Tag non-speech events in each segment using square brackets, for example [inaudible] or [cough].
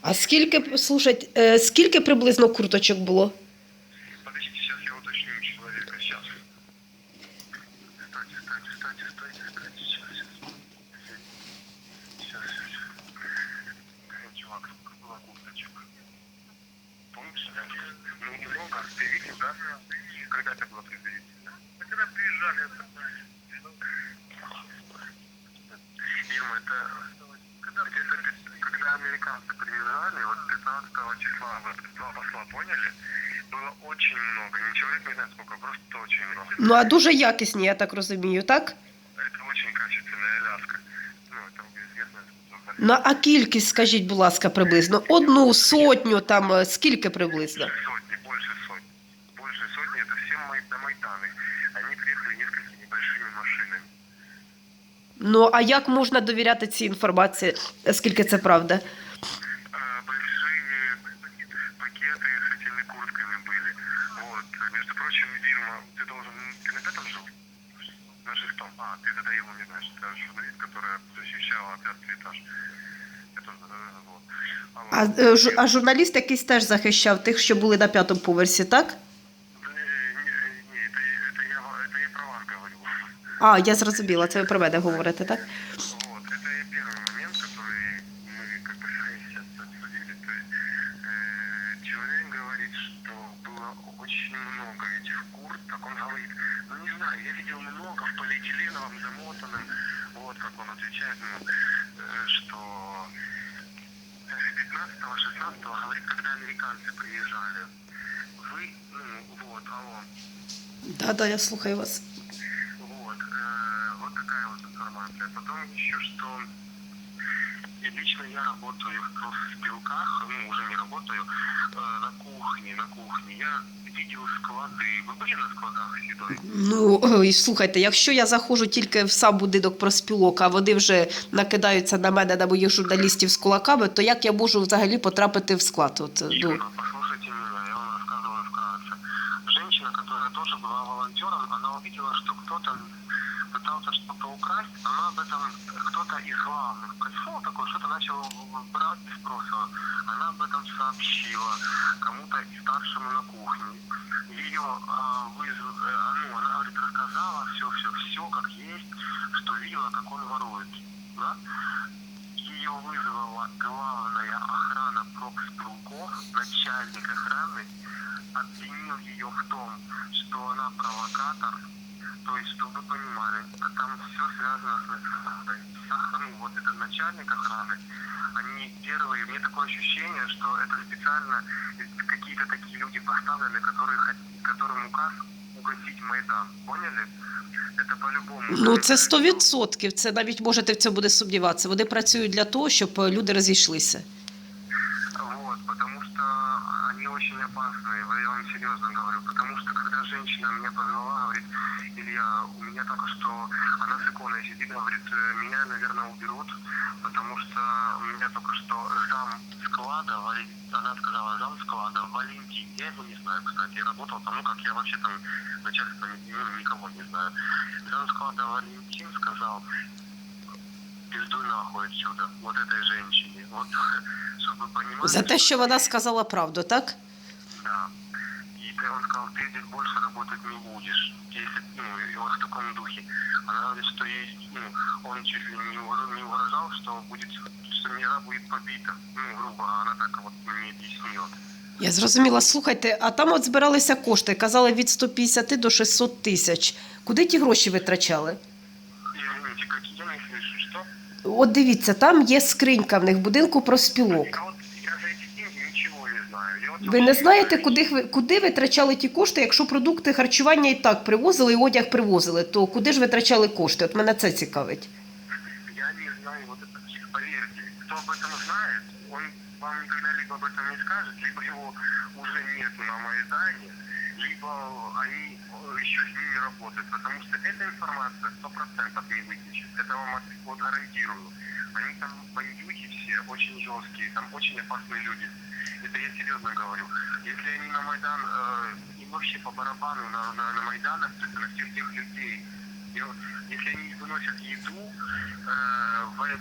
А скільки, слушайте, е, скільки приблизно курточок було? Подождите, сейчас я уточню у человека. Сейчас. Стойте, стойте, стойте, стойте, стойте. Сейчас, сейчас. Сейчас, сейчас. Чувак, сколько было курточек? Помнишь, да? Ну, немного. Ты видел, да? Когда это было приблизительно? Когда приезжали, это... Ирма, это... Когда, где-то, когда американцы приезжали, вот 15 числа, вот два посла, поняли? Было очень много. Не человек не знает сколько, просто очень много. Ну а дуже якісні, я так розумію, так? Это очень качественная Аляска. Ну, это известно. Ну а кількість, скажіть, будь ласка, приблизно одну сотню, там е, скільки приблизно? Сотни, больше сотни. Больше сотни, это все май, домайданы. Они приехали несколькими небольшими машинами. Ну а як можна довіряти цій інформації? е, Скільки це правда? Э, большие пакеты с этими куртками были. Вот. Между прочим, Ирма, ты должен... Ты на пятом жил? На шестом. А, ты тогда его не знаешь. Ты журналист, которая защищала пятый этаж. Это, э, вот. вот. А, е, жу- а журналіст якийсь теж захищав тих, що були на п'ятому поверсі, так? А, я зрозуміла, це ви про мене говорите, так? Вот, это и первый момент, который мы как бы сейчас обсудили. То есть, э, человек говорит, что было очень много этих курток. Он говорит, ну не знаю, я видел много в полиэтиленовом замотанном. Вот как он отвечает, ну, э, что 15-16 говорит, когда американцы приезжали. Вы, ну, вот, алло. Так, да, я слухаю вас. Вот, э, вот такая вот информация. Потом еще что и лично я работаю в профспилках, ну уже не работаю, э, на кухне, на кухне. Я видел склады. Вы были на складах с едой? Ну, ой, слухайте, якщо я заходжу тільки в сам будинок проспілок, а вони вже накидаються на мене, на моїх журналістів з кулаками, то як я можу взагалі потрапити в склад? От, ну, Ирина, послушайте меня, я вам рассказываю вкратце. Женщина, которая тоже была волонтером, она увидела, что кто-то Пытался что-то украсть, она об этом, кто-то из главных пришел такой, что-то начал брать без спроса. Она об этом сообщила кому-то старшему на кухне. Ее вызов, э, ну, она говорит, рассказала все, все, все, как есть, что видела, как он ворует. Да? Ее вызвала главная охрана профспилков, начальник охраны, обвинил ее в том, что она провокатор. То есть, чтобы вы понимали, а там все связано с нацизмом. Ну, вот этот начальник охраны, они первые, мне такое ощущение, что это специально какие-то такие люди поставлены, которые, хот- которым указ угасить Майдан. Поняли? Это по-любому. ну це 100%, це навіть можете в цьому не сумніватися. Вони працюють для того, щоб е, люди розійшлися. Очень опасные, я вам серьезно говорю, потому что когда женщина меня позвала, говорит, Илья, у меня только что, она с иконой сидит, говорит, «Э, меня, наверное, уберут, потому что у меня только что зам склада, она сказала, зам склада, Валентин, я его не знаю, кстати, я работал там, ну как я вообще там начальство ну, никого не знаю. Зам склада Валентин сказал, пиздуй нахуй отсюда, вот этой женщине, вот, [laughs] чтобы вы понимали. За те, що вона сказала правду, так? Да. И ты- он сказал, ты здесь больше работать не будешь. Если, ну, и вот в таком духе. Она говорит, что ей, ну, он чуть ли не, угро- не угрожал, что будет, что Мира будет побита. Ну, грубо, она так вот мне объяснила. Я зрозуміла. Слухайте, а там от збиралися кошти, казали від 150 до 600 тисяч. Куди ті гроші витрачали? Извините, как я не слышу, что? От дивіться, там є скринька в них будинку проспілок. Ви не знаєте, куди, ви- куди витрачали ті кошти, якщо продукти харчування і так привозили, і одяг привозили, то куди ж витрачали кошти? От мене це цікавить. Я не знаю вот это, кто об этом знає, он вам никогда либо об этом не скажет, либо его уже нету на Майдане, либо они э, еще с ними работают, потому что эта информация сто процентов не вытечет. Это вам от- вот гарантирую. Они там бандюки все, очень жесткие, там очень опасные люди. Это я серьезно говорю. Если они на Майдан, э, им вообще по барабану на, на, на Майданах, то есть на всех тех людей. Вот если они выносят еду, э,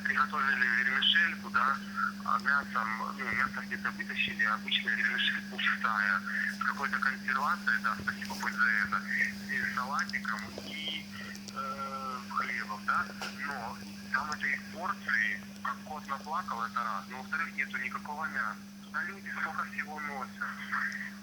приготовили вермишельку, да, а мясом, ну, мясо где-то вытащили, обычно вермишель пустая, с какой-то консервацией, да, спасибо хоть за это, и с салатиком и э, хлебом, да, но там этой порции, как кот наплакал, это раз, но во-вторых, нету никакого мяса. Туда люди сколько всего носят.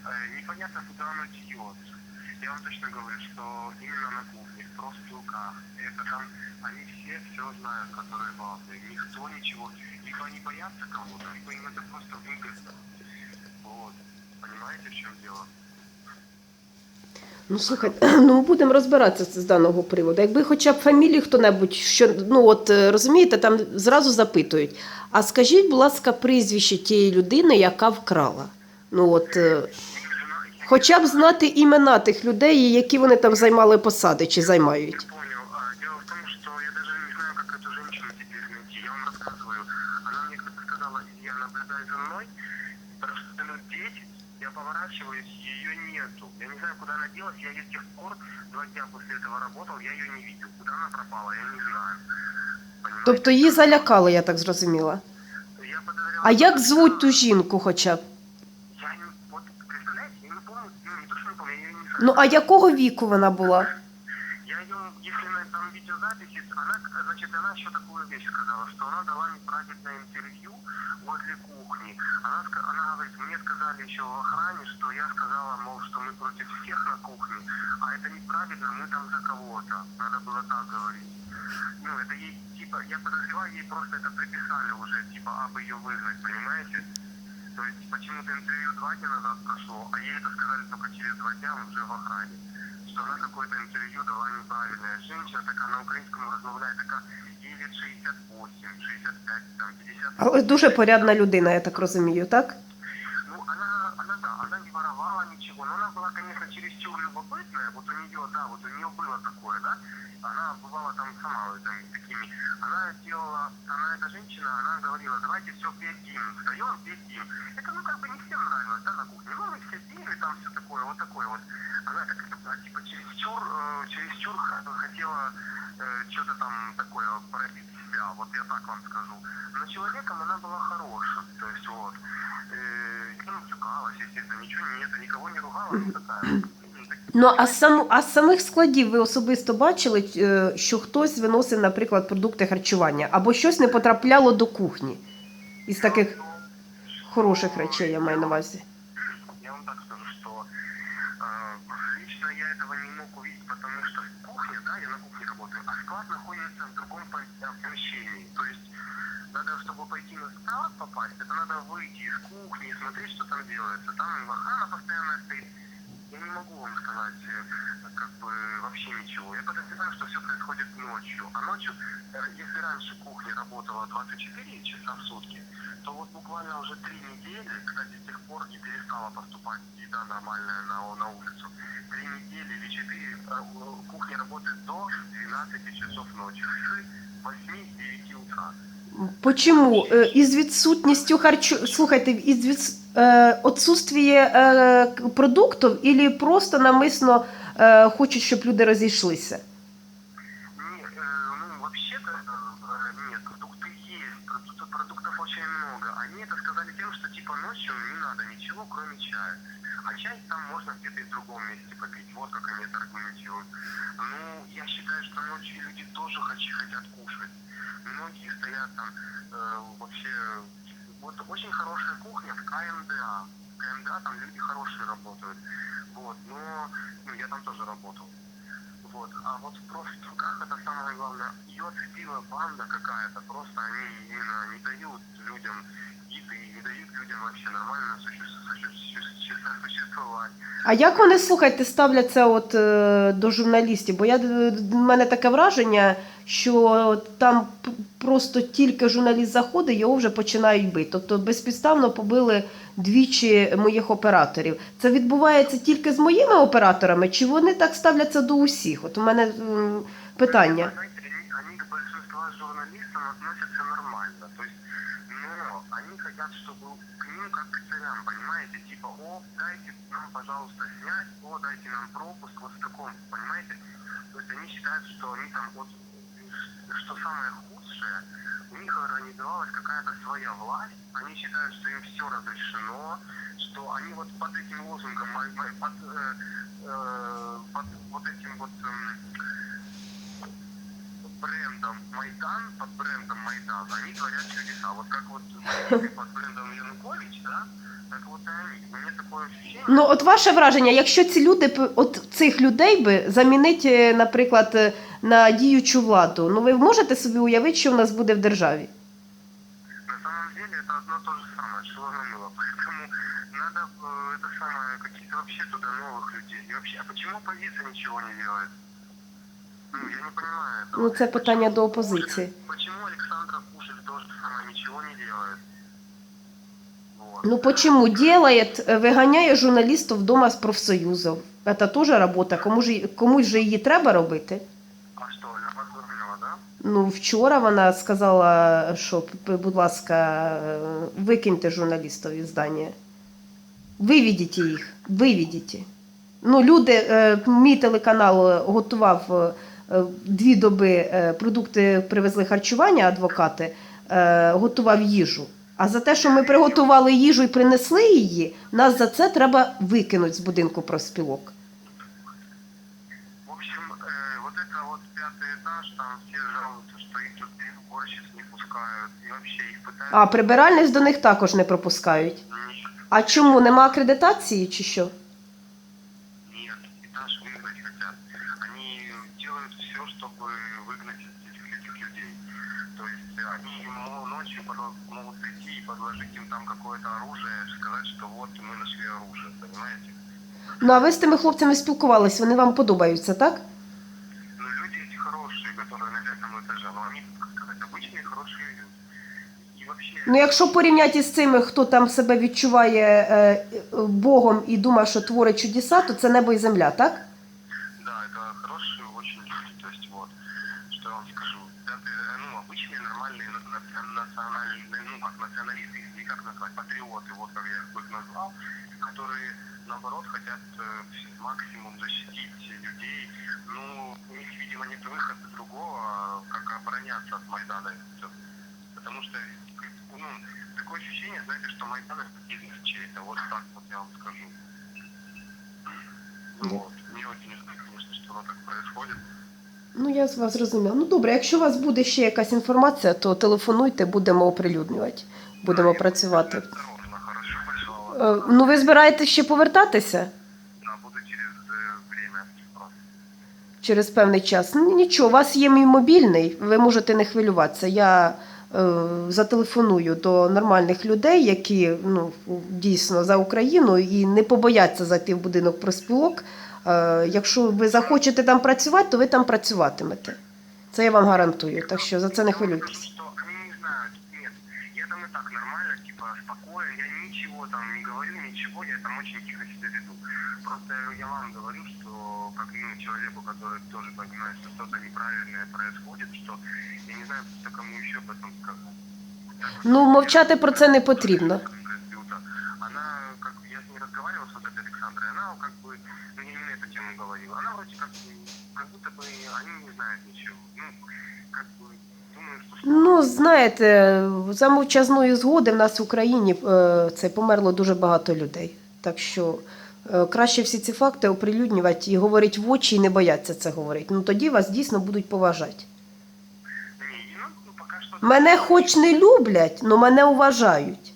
Э, непонятно, куда оно деется. Я вам точно говорю, что именно на кухне, в профспилках, это там, они все все знают, которые важные. Никто ничего, либо они боятся кого-то, либо им это просто выгодно. Вот. Понимаете, в чем дело? Ну, слухайте, [clears throat] ну будемо розбиратися з даного приводу. Якби хоча б фамілії хто-небудь, що ну от е, розумієте, там зразу запитують. А скажіть, будь ласка, прізвище тієї людини, яка вкрала. Ну от е, хоча б знати імена тих людей, і які вони там займали посади чи займають. Я понял. А, дело в том, что я даже не знаю, как эту женщину теперь найти. Я вам рассказываю. Она мне как-то сказала, я наблюдаю за мной, прошло минут 10, я поворачиваюсь, ее нету. Я не знаю, куда она делась. Я ее с тех пор, два дня после этого работал, я ее не видел. Куда она пропала, я не знаю. Понимаете? Тобто її залякали, я так зрозуміла. Я подозреваю, А як что звуть это- ту жінку хоча б? Ну а якого віку вона була? Я ее, если на там видеозаписи, она, значит, она еще такую вещь сказала, что она дала неправильное интервью возле кухни. Она, ска- она говорит, сказали еще в охране, что я сказала, мол, что мы против всех на кухне, а это неправильно, мы там за кого-то. Надо было так говорить. Ну, это ей, типа, я подозреваю, ей просто это приписали уже, типа, абы ее выгнать, понимаете? То есть почему-то интервью два дня назад прошло, а ей это сказали только через два дня уже в охране. Что она какое-то интервью дала неправильное. Женщина такая на украинском размовляет, такая, ей лет 68, 65, там, 50. Але дуже порядна людина, я так розумію, так? Ну, она, она, да, она не воровала ничего, но она была, конечно, чересчур любопытная, вот у нее, да, вот у нее было такое, да, она бывала там сама там, такими, она делала, она, эта женщина, она говорила, давайте все петь гимн, встаем, петь гимн. Это, ну, как бы не всем нравилось, да, на кухне, ну, мы все пели, там все такое, вот такое вот. Она так, а, типа, чересчур, э, чересчур хотела э, что-то там такое проявить себя, вот я так вам скажу. Но человеком она была хорошим, то есть вот. Э, не матюкалась, естественно, ничего нет, никого не ругала, ну такая. ну, так- Ну а сам а з самих складів ви особисто бачили, е, що хтось виносив, наприклад, продукти харчування або щось не потрапляло до кухні із таких Ну, хороших речей, я маю на увазі. Я вам так скажу, что э, лично я этого не мог увидеть, потому что кухня, да, я на кухне работаю, а склад находится в другом пом- э, помещении. То есть надо, чтобы пойти на склад попасть, это надо выйти из кухни и смотреть, что там делается. Там охрана постоянно стоит. Я не могу вам сказать э, как бы вообще ничего. Я подозреваю, что все происходит ночью. А ночью, э, если раньше кухня работала 24 часа в сутки, то вот буквально уже три недели, кстати, с тех пор и перестала поступать еда нормальная на, на улицу. Три недели или четыре э, кухня работает до 12 часов ночи с 8-9 утра. Почому? Із відсутністю харчу... Слухайте, із від... е, е, к- продуктів, і просто намисно е, хочуть, щоб люди розійшлися? Они это сказали тем, что, типа, ночью не надо ничего, кроме чая. А чай там можно где-то и в другом месте попить. Вот как они это аргументируют. Ну, я считаю, что ночью люди тоже хотят кушать. Многие стоят там э, вообще... Вот очень хорошая кухня в КМДА. В КМДА там люди хорошие работают. Вот, но ну, я там тоже работал. Вот. А вот в профспилках это самое главное. Ее отцепила банда какая-то. Просто они не не дают вообще нормально суще- суще- суще- существовать. А як вони слухайте, ставляться от е, до журналістів? Бо я в мене таке враження, що там просто тільки журналіст заходить, його вже починають бити. Тобто безпідставно побили двічі моїх операторів. Це відбувається тільки з моїми операторами, чи вони так ставляться до усіх? От у мене м, питання. К большинству журналистам относятся нормально. То есть, но они хотят, чтобы к ним как к царям, понимаете? Типа, о, дайте нам, пожалуйста, снять, о, дайте нам пропуск, вот в таком, понимаете? То есть они считают, что они там, вот, что самое худшее, у них организовалась какая-то своя власть, они считают, что им все разрешено, что они вот под этим лозунгом, под, э, э, под вот этим вот эм, брендом Майдан, под брендом Майдан, они творят чудеса. Вот как вот [laughs] под брендом Янукович, да? Так вот и они. У меня такое ощущение, Ну, от ваше враження, якщо ці люди, п- от цих людей би замінити, наприклад, е, на діючу владу, ну ви можете собі уявити, що в нас буде в державі? на самом деле это одно то же самое, что на мыло. Поэтому надо э, это самое, какие-то вообще туда новых людей. И вообще, а почему оппозиция ничего не делает? Ну, я не понимаю. Ну, це питання до опозиції. Почему Александра Кушель тоже самое ничего не делает? Вот. Ну почему делает, е, виганяє журналістів вдома з профсоюзів. Це теж робота, кому ж, комусь же її треба робити. А что, она вас выгнала, да? Ну, вчора вона сказала, що, будь ласка, е, викиньте журналістів із здання. Виведіть їх, виведіть. Ну, люди, е, мій телеканал готував е, дві доби е, продукти привезли харчування, адвокати, е, готував їжу. А за те, що ми приготували їжу і принесли її, нас за це треба викинути з будинку профспілок. В общем, э, вот это вот пятый этаж, там все жалуются, что их тут уборщиц не пускают. И вообще их пытаются... А прибиральниць до них також не пропускають. Нет, А чому нема акредитації чи що? чтобы выгнать этих, этих людей. То есть э, они мо- ночью подо- могут прийти и подложить им там какое-то оружие, сказать, что вот мы нашли оружие, понимаете? Ну а ви з тими хлопцями спілкувались, вони вам подобаються, так? Но люди эти хорошие, которые на пятом этаже, но они, как сказать, обычные хорошие люди. И вообще... Ну, якщо порівняти з цими, хто там себе відчуває е, е, Богом і думає, що творить чудеса, то це небо і земля, так? как назвать, патриоты, вот как я их назвал, которые, наоборот, хотят э, максимум защитить людей, ну, у них, видимо, нет выхода другого, как обороняться от Майдана, Всё. потому что, ну, такое ощущение, знаете, что Майдан это бизнес чей-то, вот так вот я вам скажу. Ну, Да. Вот. Мне очень не знаю, конечно, что оно так происходит. Ну, я з вас зрозуміла. Ну добре, якщо у вас буде ще якась інформація, то телефонуйте, будемо оприлюднювати, будемо працювати. Е, Ну, ви збираєтесь ще повертатися буду через певний час? Ну, нічого, у вас є мій мобільний, ви можете не хвилюватися. Я е, зателефоную до нормальних людей, які ну, дійсно за Україну і не побояться зайти в будинок проспілок. Е, якщо ви захочете там працювати, то ви там працюватимете. Це я вам гарантую. Так що за це не хвилюйтесь. Так нормально, типа, спокоен, я ничего там не говорю, ничего, я там очень тихо себя веду. Просто я вам говорю, что как ну, человеку, который тоже понимает, что что-то неправильное происходит, что я не знаю, что кому еще об этом сказать. Ну, мовчати про це не потрібно. Она, как я с ней разговаривал с вот этой Александрой, она как бы, ну я не на эту тему говорила, она вроде как, как будто бы они не знают ничего. Ну, Ну, знаєте, за мовчазної згоди в нас в Україні е, це померло дуже багато людей. Так що е, краще всі ці факти оприлюднювати і говорити в очі і не бояться це говорити. Ну тоді вас дійсно будуть поважати. Ну, ну. Мене хоч не люблять, але мене уважають.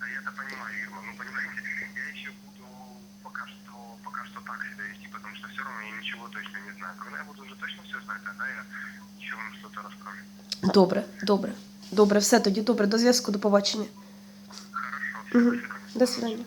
Да, я это понимаю, Ирма, ну, понимаете, я еще буду пока что, пока что так себя вести, потому что все равно я ничего точно не знаю. Когда я буду уже точно все знать, тогда я еще вам что-то расскажу. Добре, добре. Добре, все тоді добре. До зв'язку, до побачення. Свидания. До свидання.